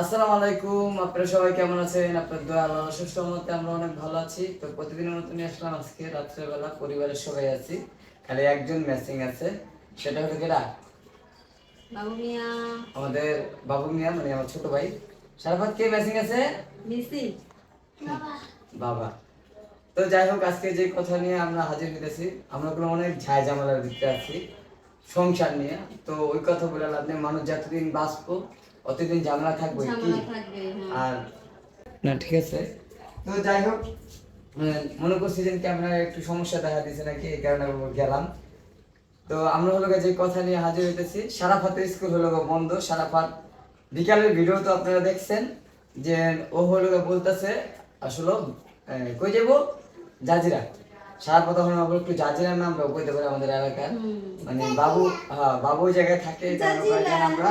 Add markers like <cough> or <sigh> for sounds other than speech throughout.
আসসালামু আলাইকুম আপনারা সবাই কেমন আছেন? আপনার দোয়া আল্লাহ সুস্থ মতে আমরা অনেক ভালো আছি। তো প্রতিদিনের মতো নিয়ে আসলাম আজকে রাত্রেবেলা পরিবারের সবাই আছি। খালি একজন ম্যাচিং আছে সেটা হলো কেটা বাবু মিয়া। আমাদের বাবু মিয়া মানে আমার ছোট ভাই। সারাফাত কে ম্যাচিং আছে? মিসি। বাবা। তো যাই হোক আজকে যে কথা নিয়ে আমরা হাজির হইতেছি আমরা কোনো অনেক ঝাই ঝামেলার ভিতরে আছি সংসার নিয়ে। তো ওই কথা বলে লাভ নেই মানুষ যতদিন বাঁচবো অতদিন ঝামেলা থাকবে কি? হ্যাঁ। আর না ঠিক আছে। তো যাই হোক মনে করছি যে ক্যামেরা একটু সমস্যা দেখা দিয়েছে নাকি এই কারণে গেলাম। তো আমরা হলো যে কথা নিয়ে হাজির হইতেছি সারাফাতের স্কুল হলো বন্ধ সারাফাত। বিকালের ভিডিও তো আপনারা দেখছেন যে ও হলো বলতেছে আসলে কই যাব? জাজিরা। সারাফাত এখন আমরা একটু জাজিরার নাম কইতে পারি আমাদের এলাকার। মানে বাবু হ্যাঁ বাবু ওই জায়গায় থাকে আমরা।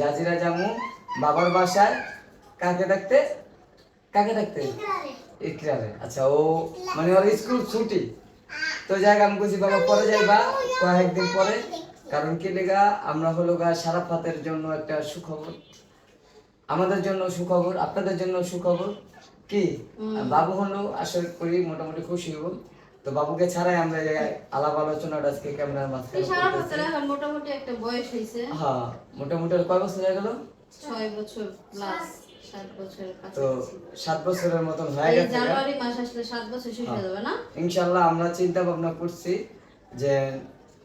জাজিরা জামু বাবার বাসায় কাকে দেখতে? কাকে দেখতে? ইকরারে। আচ্ছা ও মানে ওর স্কুল ছুটি। তো যাই আমি বলছি বাবা পরে যাইবা কয়েকদিন পরে। কারণ কি লেগা আমরা হলো গা সারাফাতের জন্য একটা সুখবর। আমাদের জন্য সুখবর আপনাদের জন্য সুখবর। কি? বাবু হলো আশা করি মোটামুটি খুশি হব। তো বাবুকে ছাড়াই আমরা আলাপ আলোচনাটা আজকে ক্যামেরার মাঝখানে মোটামুটি একটা বয়স হয়েছে হ্যাঁ মোটামুটি কয় বছর হয়ে গেল? ছয় বছর প্লাস তো সাত বছরের মতন হয়ে গেছে জানুয়ারি মাস আসলে সাত বছর শেষ হয়ে যাবে না? ইনশাল্লাহ আমরা চিন্তা ভাবনা করছি যে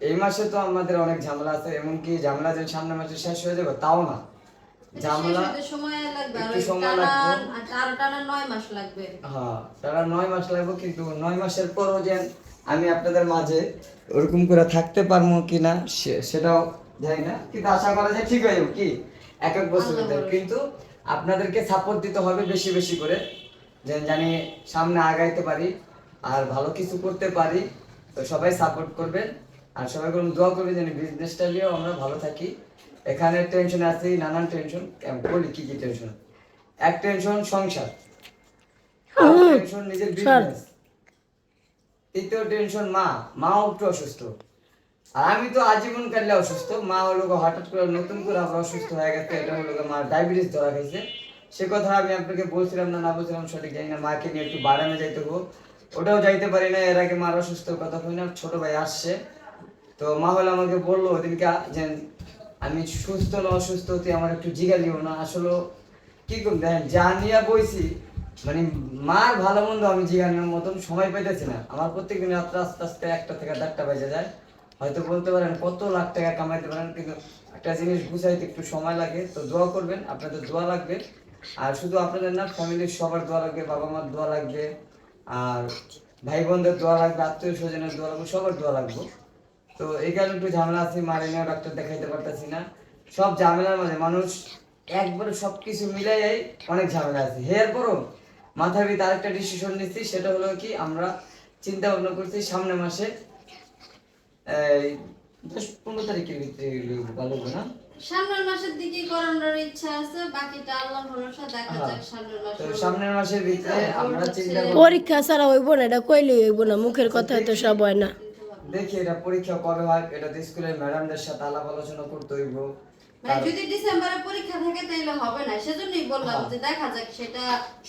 এই মাসে তো আমাদের অনেক ঝামেলা আছে এমনকি ঝামেলা যে সামনের মাসে শেষ হয়ে যাবে তাও না। ঝামেলা সময় লাগবে একটু সময় লাগবে। টানা টানা নয় মাস লাগবে হ্যাঁ তারা নয় মাস লাগবে কিন্তু নয় মাসের পরও যে আমি আপনাদের মাঝে ওরকম করে থাকতে পারব কিনা সেটাও জানি না কিন্তু আশা করা যায় ঠিক হয়ে যাবে কি এক এক বছর। কিন্তু আপনাদেরকে সাপোর্ট দিতে হবে বেশি বেশি করে যে জানি সামনে আগাইতে পারি আর ভালো কিছু করতে পারি তো সবাই সাপোর্ট করবেন আর সবাই কোনো দোয়া করবে যেন বিজনেসটা নিয়েও আমরা ভালো থাকি এখানে টেনশন আছে নানান টেনশন কেমন বলি কি কি টেনশন এক টেনশন সংসার। টেনশন নিজের বিজনেস তৃতীয় টেনশন মা। মাও একটু অসুস্থ। আর আমি তো আজীবন কালে অসুস্থ। মা হলো হঠাৎ করে নতুন করে আবার অসুস্থ হয়ে গেছে। এটা হলো মার ডায়াবেটিস ধরা গেছে সে কথা আমি আপনাকে বলছিলাম না না বলছিলাম সঠিক জানি না। মাকে নিয়ে একটু বাড়ানো যাইতে গো ওটাও যাইতে পারি না। এর আগে মার অসুস্থ কথা হই না ছোট ভাই আসছে। তো মা হলো আমাকে বলল ওদিনকে যে আমি সুস্থ না অসুস্থ হতে আমার একটু জিগালিও না। আসলে কি করব? দেখেন, যা নিয়ে বইছি মানে মার ভালো মন্দ আমি জিগানোর মতন সময় পাইতেছি না। আমার প্রত্যেকদিন রাত্রে আস্তে আস্তে একটা থেকে দেড়টা বেজে যায়। হয়তো বলতে পারেন কত লাখ টাকা কামাইতে পারেন, কিন্তু একটা জিনিস গুছাইতে একটু সময় লাগে। তো দোয়া করবেন, আপনাদের দোয়া লাগবে। আর শুধু আপনাদের না, ফ্যামিলির সবার দোয়া লাগবে, বাবা মার দোয়া লাগবে, আর ভাই বোনদের দোয়া লাগবে, আত্মীয় স্বজনের দোয়া লাগবে, সবার দোয়া লাগবে। তো এই কারণে একটু ঝামেলা আছে মারে নিয়েও ডাক্তার দেখাইতে পারতেছি না। সব ঝামেলার মাঝে মানুষ একবারে সব কিছু মিলাই অনেক ঝামেলা আছে। এরপরও মাথার ভিতরে আরেকটা ডিসিশন নিচ্ছি সেটা হলো কি আমরা চিন্তা ভাবনা করছি সামনে মাসে দশ পনেরো তারিখের ভিতরে ভালো হবে না? সামনের মাসের দিকে করানোর ইচ্ছা আছে বাকিটা আল্লাহ ভরসা দেখা হ্যাঁ। যাক সামনের তো সামনের মাসের ভিতরে আমরা চিন্তা পরীক্ষা ছাড়া হইব না এটা কইলে হইব না মুখের কথাই তো সব হয় না। দেখি এটা পরীক্ষা কবে হয় এটা তো স্কুলের ম্যাডামদের সাথে আলাপ আলোচনা করতে হইব। মানে যদি ডিসেম্বরে পরীক্ষা থাকে তাহলে হবে না সেজন্যই বললাম হ্যাঁ। যে দেখা যাক সেটা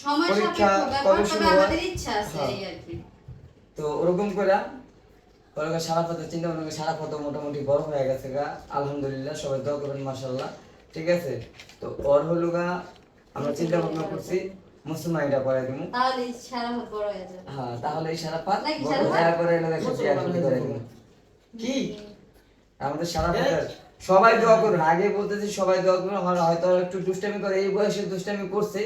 সময় সাপেক্ষ ব্যাপার তবে আমাদের ইচ্ছা আছে হ্যাঁ। এই আর কি। তো ওরকম করে ওরকম সারা পথে চিন্তা ভাবনা সারা পথে মোটামুটি বড় হয়ে গেছে গা। আলহামদুলিল্লাহ সবাই দোয়া করবেন মাশাল্লাহ ঠিক আছে? তো ওর হলো গা আমরা চিন্তা ভাবনা করছি মুসলমান এটা করে দিব তাহলে হাত বড় হয়ে যাবে। হ্যাঁ তাহলে এই সারা পাত বড় করে এলো দেখো করে কি? আমাদের সারা সবাই দোয়া করুন। আগে বলতেছি সবাই দোয়া করুন হয়- হয়তো একটু দুষ্টামি করে। এই বয়সে দুষ্টামি করছে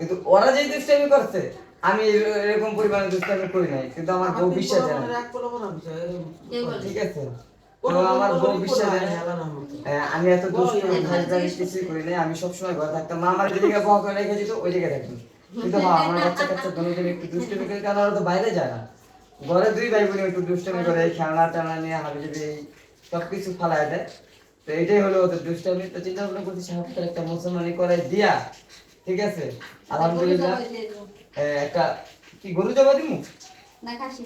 কিন্তু ওরা যে দুষ্টামি করছে আমি এরকম পরিমাণে দুষ্টামি করি নাই কিন্তু আমার বউ বিশ্বাস জানে ঠিক আছে? তো আমার হ্যাঁ, আমি এত দুষ্ট কিছুই করি নাই আমি সবসময় ঘরে থাকতাম। মা আমার যেদিকে বক করে রেখে দিত ওই জায়গায় থাকতাম কিন্তু হ্যাঁ আমার বাচ্চা কাচ্চা দুজন একটু দুষ্টমি করে কারণ ওরা তো বাইরে যায় না? ঘরে দুই ভাই বোন একটু দুষ্টমি করে খেলনা টেলনা নিয়ে হাবি সব কিছু ফালায় দেয়। তো এটাই হলো ওদের দুষ্টমি। তো চিন্তা ভাবনা করছি সাহায্যের একটা মুসলমানি করে দিয়া ঠিক আছে? আলহামদুলিল্লাহ। গরু জবাই দিয়ে দেবো। এ, একটা কি গরু জবা দিমু? না খাসি।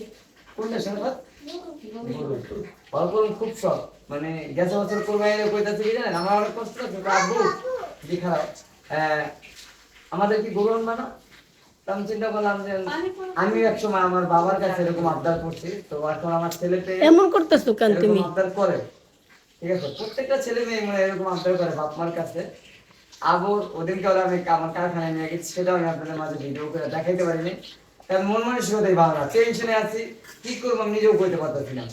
কোনটা শরবত গরু। অল্প খুব শখ। মানে গেছে বছর কোরবানি কইতাছে কি জানেন? আমার অনেক কষ্ট আব্বু খারাপ? আহ, আমাদের কি গরু মানা আমি চিন্তা করলাম যে আমি এক সময় আমার বাবার কাছে এরকম আবদার করছি। তো এখন আমার ছেলে এমন করতেছো কেন তুমি? আবদার করে। ঠিক আছে প্রত্যেকটা ছেলে মেয়ে মানে এরকম আবদার করে বাপ মার কাছে। আবার ওদিনকে ওরা আমি আমার কারখানায় নিয়ে গেছি সেটাও আমি আপনাদের মাঝে ভিডিও করে দেখাইতে পারিনি। তার মন মানসিকতাই ভালো না টেনশনে আছি কি করব আমি নিজেও করতে পারতেছি না।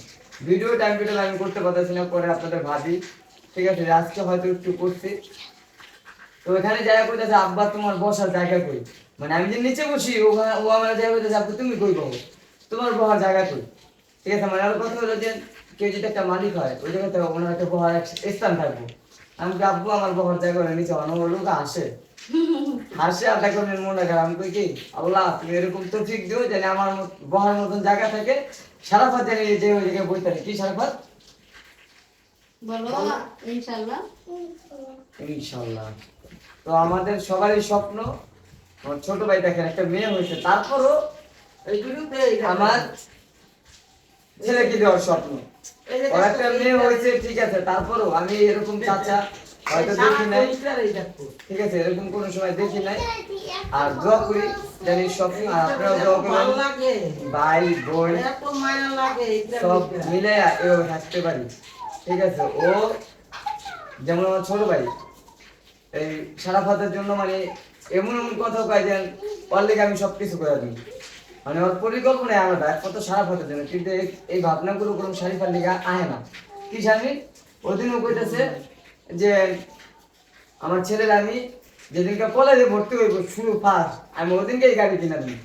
ভিডিও টাইম টেবিল আমি করতে পারতেছি না পরে আপনাদের ভাবি ঠিক আছে আজকে হয়তো একটু করছি। তো এখানে জায়গা করতেছে আব্বা তোমার বসার জায়গা কই? মানে আমি যে নিচে বসি ওখানে ও আমার জায়গা করতেছে আব্বা তুমি কই পাবো তোমার বহার জায়গা কই? ঠিক আছে মানে আর কথা হলো যে কেউ যদি একটা মালিক হয় ওই জায়গাতে ওনার একটা বহার স্থান থাকব। আমি আব্বু আমার বহার জায়গা নিচে অন্য লোক আসে। হাসে আর দেখো মনে করে আমি কই কি? আল্লাহ তুমি এরকম তো ঠিক দিও জানি আমার বহার মতন জায়গা থাকে। সারাফাত জানি যে ওই জায়গায় বইতে কি সারাফাত? বলো ইনশাল্লাহ ইনশাল্লাহ তো আমাদের সবারই স্বপ্ন আমার ছোট ভাই দেখেন একটা মেয়ে হয়েছে। তারপরও আমার ছেলেকে দেওয়ার স্বপ্ন। ওর একটা মেয়ে হয়েছে ঠিক আছে তারপরও আমি এরকম চাচা হয়তো দেখি নাই। ঠিক আছে এরকম কোনো সময় দেখি নাই। আর দোয়া করি জানি স্বপ্ন আর আপনারাও দোয়া করেন ভাই বোন সব মিলে এভাবে থাকতে পারি। ঠিক আছে ও যেমন আমার ছোট ভাই এই সারা ফাতের জন্য মানে এমন এমন কথা কয় যে, ওর লেগে আমি সবকিছু করে দিই। মানে ওর পরিকল্পনায় আলাদা এক কত সারা ফাতের জন্য। কিন্তু এই- এই ভাবনাগুলো কোনো শারিফার লেগে আহে না। কি জানি ওদিনও কইতেছে যে, আমার ছেলের আমি যেদিনকে কলেজে ভর্তি হইব, শুরু ফার্স্ট আমি ওদিনকেই গাড়ি কিনা দিই।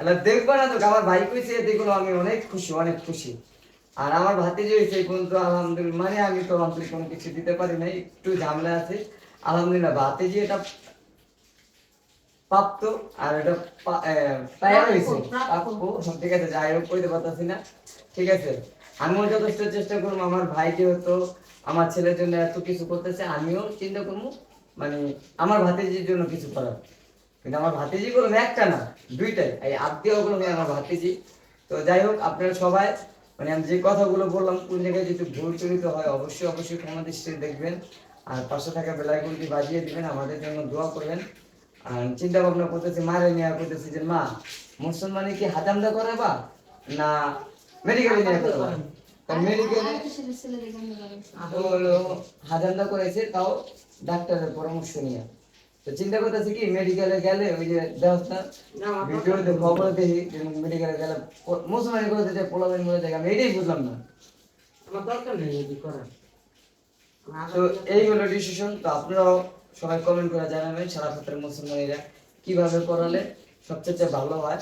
এলা দেখব না তো আমার ভাই কইছে দেখল আমি অনেক খুশি অনেক খুশি। আর আমার ভাতিজি হয়েছে এই পর্যন্ত আলহামদুলিল্লাহ মানে আমি তো আন্তরিক কোনো কিছু দিতে পারি নাই, একটু ঝামেলা আছে। আলহামদুলিল্লাহ ভাতিজি এটা প্রাপ্ত আর এটা পায়া হয়েছে। প্রাপ্য। ঠিক আছে যাই হোক কইতে পারতাছি না ঠিক আছে। আমিও যথেষ্ট চেষ্টা করব আমার ভাই যেহেতু আমার ছেলের জন্য এত কিছু করতেছে আমিও চিন্তা করব মানে আমার ভাতিজির জন্য কিছু করার। কিন্তু আমার ভাতিজি কোনো একটা না দুইটাই। এই আত্মীয়গুলো আমার ভাতিজি। তো যাই হোক আপনারা সবাই মানে আমি যে কথাগুলো বললাম কোন জায়গায় যদি ভুল চরিত হয় অবশ্যই অবশ্যই ক্ষমা দৃষ্টিতে দেখবেন। আর পাশে থাকা বেলাইগুলোটি বাজিয়ে দিবেন আমাদের জন্য দোয়া করবেন। আর চিন্তা ভাবনা করতেছি মারে নিয়ে করতেছি যে মা মুসলমানি কি হাজামদা করে বা? না মেডিকেলে নিয়ে মেডিকেলে মনে হলো করেছে তাও ডাক্তারের পরামর্শ নিয়ে। তো চিন্তা করতেছি কি মেডিকেলে গেলে ওই যে ব্যবস্থা ভিডিওতে খবর দেখি যে মেডিকেলে গেলে প- মুসলমানি করে যে পোলাবেন বলে দেখে আমি এটাই বুঝলাম না। তো এই হলো ডিসিশন তো আপনারাও সবাই কমেন্ট করে জানাবেন সারা ক্ষেত্রে মুসলমানিরা কীভাবে করালে সবচেয়ে ভালো হয়।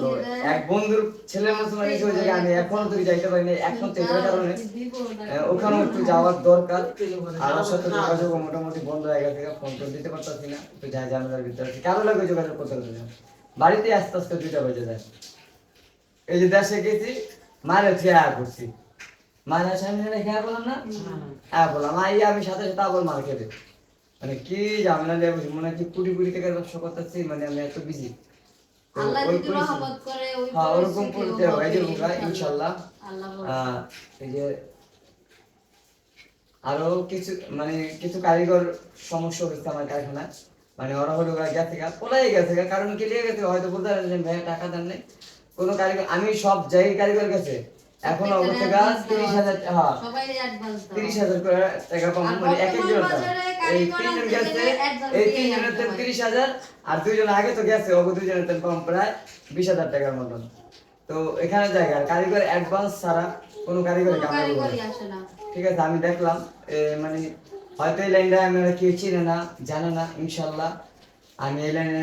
তো এক বন্ধুর ছেলে মুসলমান হিসেবে আমি এখনও তুই যাইতে এখন তো এটার কারণে ওখানেও একটু যাওয়ার দরকার। আর সাথে যোগাযোগ মোটামুটি বন্ধ হয়ে গেছে, ফোন তো দিতে পারতাছি না। একটু যাই ভিতরে। কারও লাগে যোগাযোগ করতে পারছি না। বাড়িতে আস্তে আস্তে দুইটা বেজে যায়। এই যে দেশে গেছি মারে খেয়া করছি মারে সামনে না? হ্যাঁ বললাম। আই আমি সাথে সাথে আবার মার খেতে। মানে কি ঝামেলা দিয়ে বসে মনে হচ্ছে কোটি কোটি টাকার ব্যবসা করতেছি মানে আমি এত বিজি হ্যাঁ ওরকম করতে হবে। যে ইনশাল্লাহ আল্লাহ বলে। আহ, এই যে আরও কিছু মানে কিছু কারিগর সমস্যা হচ্ছে আমার কারখানায়। মানে ওরা হলো গেছে গা পলাই গেছে গা কারণ কি লিয়ে গেছে হয়তো বলতে পারেন যে ভাই টাকা দেন নাই। কোনো কারিগর আমি সব জায়গায় কারিগর গেছে। এখন অবস্থা গা তিরিশ হাজার হ্যাঁ তিরিশ হাজার করে টাকা আর মানে এক বর্তমান একজন এই তিনজন গেছে এই তিনজনের তেল তিরিশ হাজার আর দুইজন আগে তো গেছে ওগো দুইজনের তেল পাম প্রায় বিশ হাজার টাকার মতন। তো এখানে জায়গা কারিগর অ্যাডভান্স ছাড়া কোনো কারিগরি কোনো কাম। ঠিক আছে আমি দেখলাম মানে হয়তো এই লাইনটা আমরা কেউ চিনে না জানে না ইনশাল্লাহ। আমি এই লাইনে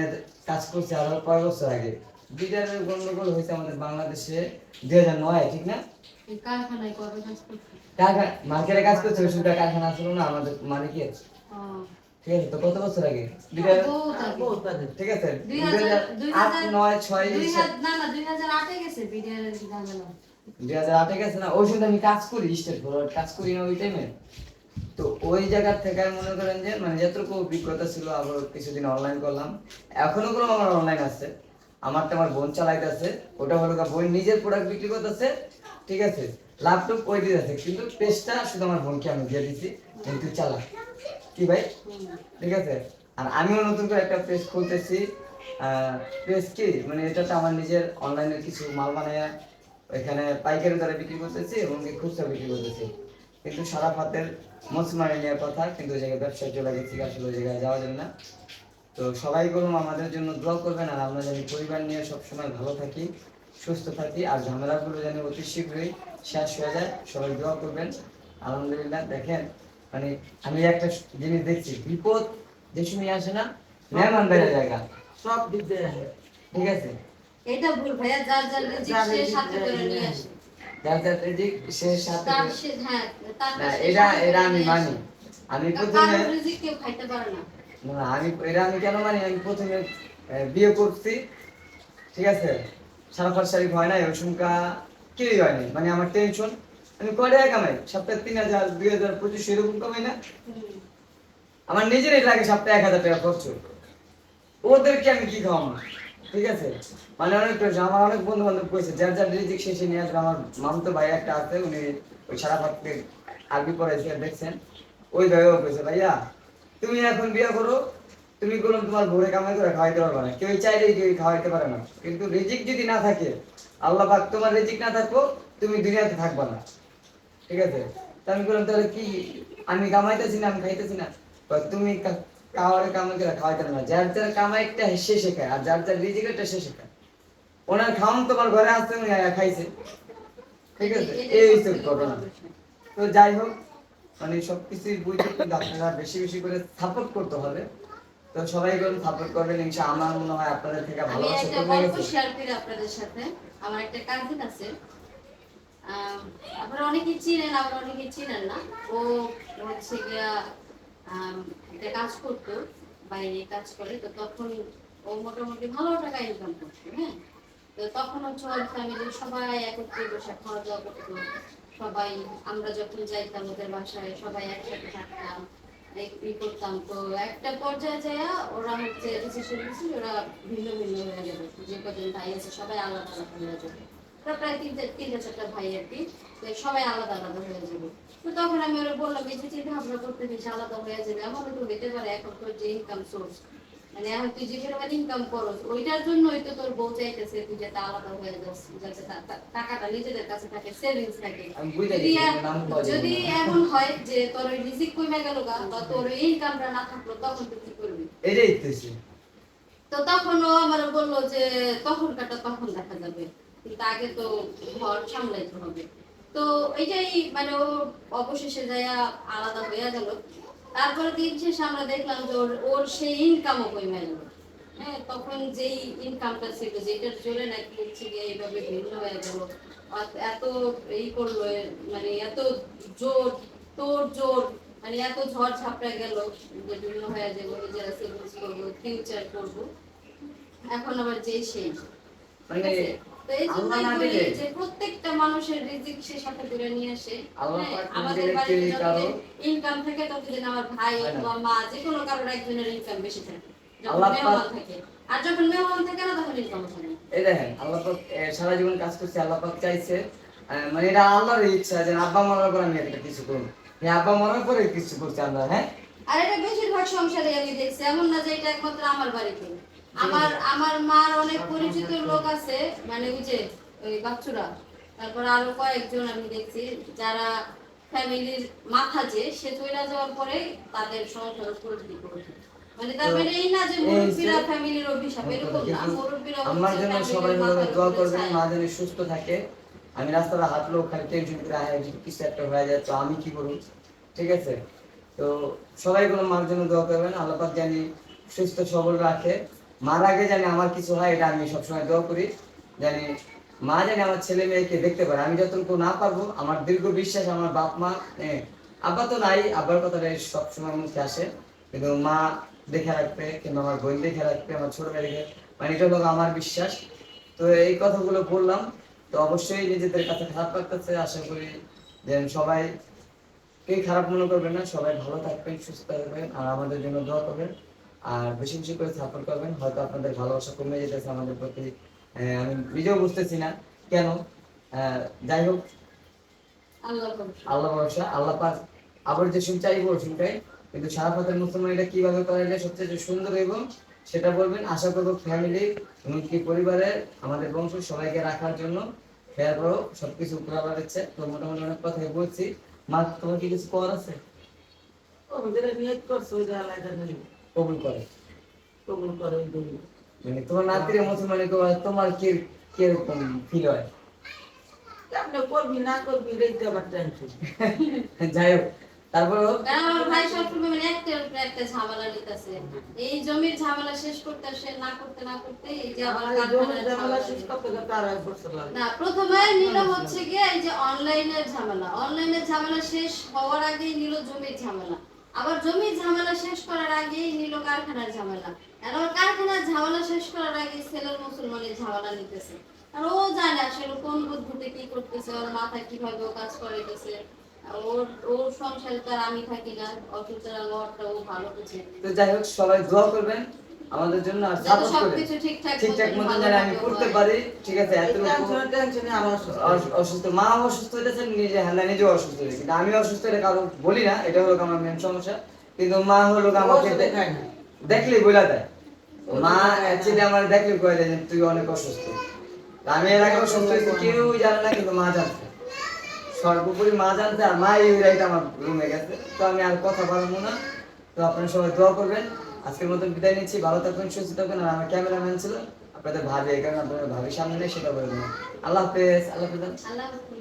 কাজ করছি আরও কয় বছর আগে। গন্ডগোল হয়েছে আমাদের বাংলাদেশে দুই হাজার নয় ঠিক না? কারখানায় কারখানা মার্কেটে কাজ করছে কারখানা ছিল না আমাদের মালিকের ঠিক আছে তো কত বছর আগে? আগে। ঠিক আছে দুই হাজার- আট নয় ছয় দুই সাত- হাজার- না না দুই হাজার আটে গেছে বিডিআর দুই হাজার আটে গেছে না ওই সময় আমি কাজ করি স্টেট কাজ করি না ওই টাইমে তো ওই জায়গার থেকে মনে করেন যে মানে যতটুকু অভিজ্ঞতা ছিল আবার কিছুদিন অনলাইন করলাম। এখনও কোনো আমার অনলাইন আছে। আমার তো আমার বোন চালাইতেছে, ওটা হলো বোন নিজের প্রোডাক্ট বিক্রি করতেছে, ঠিক আছে? ল্যাপটপ ওই দিতেছে কিন্তু পেজটা শুধু আমার বোনকে আমি দিয়ে দিছি, কিন্তু চালা। কি ভাই? ঠিক আছে? আর আমিও নতুন করে একটা পেজ খুলতেছি পেজ কি? মানে এটাতে আমার নিজের অনলাইনে কিছু মাল বানায় এখানে পাইকারি দরে বিক্রি করতেছি এবং খুচরা বিক্রি করতেছি। কিন্তু সারা ফাতের মুসলমানের নেওয়ার কথা, কিন্তু ওই জায়গায় ব্যবসায় চলে গেছি, আসলে ওই জায়গায় যাওয়া যাবে না। তো সবাই বলুন আমাদের জন্য দোয়া করবেন আর আমরা যেন পরিবার নিয়ে সবসময় ভালো থাকি সুস্থ থাকি আর ঝামেলাগুলো যেন অতি শীঘ্রই শেষ হয়ে যায়। সবাই দোয়া করবেন। আলহামদুলিল্লাহ দেখেন মানে আমি একটা জিনিস দেখছি বিপদ যে সময় আসে না মেহমান বেড়ে জায়গা সব দিক দিয়ে আসে। ঠিক আছে? এটা ভুল ভাইয়া যার যার রিজিক সে সাথে করে নিয়ে আসে। যার যার রিজিক সে সাথে তার করে- সে তার না এটা এটা আমি মানি। আমি প্রথমে রিজিক কেউ খাইতে পারে না। না, আমি, এটা আমি কেন মানি আমি প্রথমে বিয়ে করছি, ঠিক আছে? সারা ফার শাড়ি হয় না ওই সুমকা কিছুই হয়নি মানে আমার টেনশন আমি কয় টাকা কামাই? সপ্তাহে তিন হাজার, দুই হাজার, পঁচিশ, এরকম কামাই না। আমার নিজেরই লাগে সপ্তাহে এক হাজার টাকা খরচ। ওদেরকে আমি কি খাওয়াবো? ঠিক আছে? মানে অনেক টেনশন আমার অনেক বন্ধু বান্ধব করেছে যার যার রিজিক শেষে নিয়ে আসবে। আমার মামতো ভাই একটা আছে, উনি ওই সারা ভাতকে আরবি পড়াইছে, দেখছেন? ওই ভাইও কইছে, ভাইয়া তুমি এখন বিয়ে করো, তুমি কোনো তোমার ভোরে কামাই করে খাওয়াইতে পারবে না। কেউ চাইলেই কেউ খাওয়াইতে পারে না। কিন্তু রিজিক যদি না থাকে, আল্লাহ পাক তোমার রিজিক না থাকো তুমি দুনিয়াতে থাকবে না। ঠিক আছে? আমি বললাম, তাহলে কি আমি কামাইতেছি না, আমি খাইতেছি না? তুমি কাওয়ারে কামাই করে খাওয়াইতে না। যার যার কামাইটা সে শেখায়, আর যার যার রিজিকটা সে শেখায়। ওনার খাওন তোমার ঘরে আসতে খাইছে। ঠিক আছে? এই ঘটনা। তো যাই হোক মানে সবকিছুই বুঝতে কিন্তু আপনারা বেশি বেশি করে সাপোর্ট করতে হবে। তো সবাই করে সাপোর্ট করবেন ইনশা আমার মনে হয় আপনাদের থেকে আমি ভালোবাসা একটা গল্প শেয়ার করি আপনাদের সাথে। আমার একটা কাজিন আছে। আপনারা অনেকে চিনেন আবার চিনেন না। ও হচ্ছে গিয়া আম, একটা কাজ করতো বাইরে কাজ করে। তো তখন ও মোটামুটি ভালো টাকা ইনকাম করতো হ্যাঁ? তো তখন হচ্ছে ওর ফ্যামিলির সবাই একত্রে বসে খাওয়া দাওয়া করতো। সবাই, আমরা যখন যাইতাম ওদের বাসায়, সবাই একসাথে থাকতাম করতাম। তো একটা পর্যায়ে যায় ওরা হচ্ছে ওরা ভিন্ন ভিন্ন হয়ে যে কজন ভাই আছে, সবাই আলাদা আলাদা হয়ে যাবে। ওরা প্রায় তিনটা চারটা ভাই আর কি, তো সবাই আলাদা আলাদা হয়ে যাবে। তো তখন আমি ওরা বললাম যে চিন্তা ভাবনা করতে আলাদা হয়ে যাবে এমন তো হইতে পারে, এখন তোর যে ইনকাম সোর্স মানে এখন তুই যে পরিমাণ ইনকাম করো ওইটার জন্যই তো তোর বউ চাইতেছে তুই যাতে আলাদা হয়ে যাস যাতে টাকাটা নিজেদের কাছে থাকে সেভিংস থাকে। যদি। এমন হয় যে তোর ওই রিজিক কমে গেল গা বা তোর ইনকামটা না থাকল তখন তুই কি করবি? এটাই তো তখন ও আমার বলল যে তখন কাটা তখন দেখা যাবে কিন্তু আগে তো ঘর সামলাইতে হবে। তো এটাই মানে ও অবশেষে যাইয়া আলাদা হয়ে গেল। তারপরে দিন শেষে আমরা দেখলাম যে ওর ওর সেই ইনকামও কমে গেল। হ্যাঁ তখন যেই ইনকামটা ছিল যেটার জন্য নাকি হচ্ছে গিয়ে এইভাবে ভিন্ন হয়ে গেল। এত এই করল মানে এত জোর তোর জোর মানে এত ঝড় ঝাপটা গেল যে ভিন্ন হয়ে যাব নিজেরা সেভিংস করব ফিউচার করব। এখন আবার যেই সেই। মানে ঠিক আছে? তো এই জন্যই না বলি দিলে যে প্রত্যেকটা মানুষের রিজিক সে সাথে করে নিয়ে আসে। আল্লাহ হ্যাঁ, পাক আমাদের বাড়িতে যতদিন ইনকাম থাকে ততদিন আমার ভাই অথবা মা যে কোনো কারোর একজনের ইনকাম বেশি থাকে। যখন মেহমান থাকে। আর যখন মেহমান থাকে না তখন ইনকাম থাকে। এই দেখেন আল্লাহ সারা জীবন কাজ করছে আল্লাহ চাইছে। মানে এটা আল্লাহর ইচ্ছা যে আব্বা মরার পর আমি একটা কিছু করুন এই আব্বা মরার পরে কিছু করছে আমরা হ্যাঁ? আর এটা বেশিরভাগ সংসারে আমি দেখছি। এমন না যে এটা একমাত্র আমার বাড়িতে। আমার আমার মার অনেক পরিচিত লোক আছে মানে ওই যে ওই বাচ্চুরা। তারপর আরও কয়েকজন আমি দেখছি যারা ফ্যামিলির মাথা যে সে চলে যাওয়ার পরে তাদের সংসার করেছে। মানে তার মানে এই না যে মুরব্বীরা ফ্যামিলির অভিশাপ এরকম না। মুরব্বীরা আমার হচ্ছে জন্য সবাই মাথার দোয়া করবেন মা যেন সুস্থ থাকে। আমি রাস্তাটা হাঁটলেও খালি করে আয় যদি কিছু একটা হয়ে যায় তো আমি কি করব? ঠিক আছে? তো সবাই কোনো মার জন্য দোয়া করবেন আল্লাহ পাক জানি সুস্থ সবল রাখে। মার আগে জানি আমার কিছু হয়, এটা আমি সবসময় দোয়া করি। জানি মা জানি আমার ছেলে মেয়েকে দেখতে পারে। আমি যতটুকু না পারব, আমার দীর্ঘ বিশ্বাস, আমার বাপ মা আব্বা তো নাই, আব্বার কথাটা সবসময় মুখে আসে। কিন্তু মা দেখে রাখবে, কিংবা আমার বোন দেখে রাখবে, আমার ছোট ভাই মানে এটা হলো আমার বিশ্বাস। তো এই কথাগুলো বললাম। তো অবশ্যই নিজেদের কাছে খারাপ লাগতেছে। আশা করি যে সবাই কে খারাপ মনে করবেন না। সবাই ভালো থাকবেন, সুস্থ থাকবেন, আর আমাদের জন্য দোয়া করবেন। আর বেশি বেশি করে সাপোর্ট করবেন। হয়তো আপনাদের ভালোবাসা কমে যেতেছে আমাদের প্রতি। আমি নিজেও বুঝতেছি না কেন। যাই হোক। আল্লাহ ভরসা। আল্লাহ পাক আবার যে শুন চাইব শুনটাই কিন্তু সারা পাতের মুসলমান এটা কীভাবে করাইলে সবচেয়ে সুন্দর এবং সেটা বলবেন আশা করব ফ্যামিলি এমনকি পরিবারের আমাদের বংশ সবাইকে রাখার জন্য এরপরও সবকিছু করা লাগছে তো মোটামুটি অনেক কথাই বলছি। মা তোমার কি কিছু করার আছে? ওদের নিয়ত করছে ওই আলাদা নেই কবুল করে। কবুল করে মানে তোমার নাতিরে মুসলমানি তোমার কি কীরকম ফিল হয়? আপনি করবি না করবি রেখে আবার টেনশন <laughs> যাই হোক তারপরেও? আমার ভাই সবসময় মানে একটার একটা ঝামেলা নিতেছে। এই জমির ঝামেলা শেষ করতে সে না করতে না করতে এই যে আবার আমার জমি কারখানার ঝামেলা ঝামেলা শেষ করতে করতে এক বছর লাগে। না প্রথমে নিল হচ্ছে গিয়ে এই যে অনলাইনের ঝামেলা। অনলাইনের ঝামেলা শেষ হওয়ার আগেই নিল জমির ঝামেলা। আবার জমির ঝামেলা শেষ করার আগেই নিল কারখানার ঝামেলা। আর আবার কারখানার ঝামেলা শেষ করার আগে ছেলের মুসলমানের ঝামেলা নিতেছে। আর ও জানে আসলে কোন বুদ্ধিতে কি করতেছে, ওর মাথা কীভাবে ও কাজ করাইতেছে। ওর ওর সংসারে তো আমি থাকি না ওরটা ও ভালো বুঝে। তো যাই হোক, সবাই দোয়া করবেন। আমাদের জন্য সাপোর্ট সবকিছু ঠিকঠাক মতন যেন আমি করতে পারি। ঠিক আছে এতটুকু টেনশনে টেনশনে আর অসুস্থ অসুস্থ মা অসুস্থ হইতেছে নিজে হ্যাঁ নিজেও অসুস্থ হয়েছে কিন্তু আমি অসুস্থ হলে কারও বলি না এটা হলো আমার মেন সমস্যা। কিন্তু মা হলো আমাকে ওষুধে দে- খায় না। দেখলেই বলে দেয় মা অ্যাকচুয়ালি আমার দেখলে কয়ে দেয় যে তুই অনেক অসুস্থ। আমি এর আগে অসুস্থ হয়েছি কেউ জানে না কিন্তু মা জানতে সর্বোপরি মা জানতে আর মা এই রাইট আমার রুমে গেছে। তো আমি আর কথা বলব না। তো আপনারা সবাই দোয়া করবেন। আজকের মতো বিদায় নিচ্ছি। ভালো থাকবেন সুস্থ থাকবেন আর আমার ক্যামেরাম্যান ছিল। আপনাদের ভাবি কারণ আপনাদের ভাবি সামনে নেই, সেটা বলবেন আল্লাহ হাফেজ। আল্লাহ হাফেজ।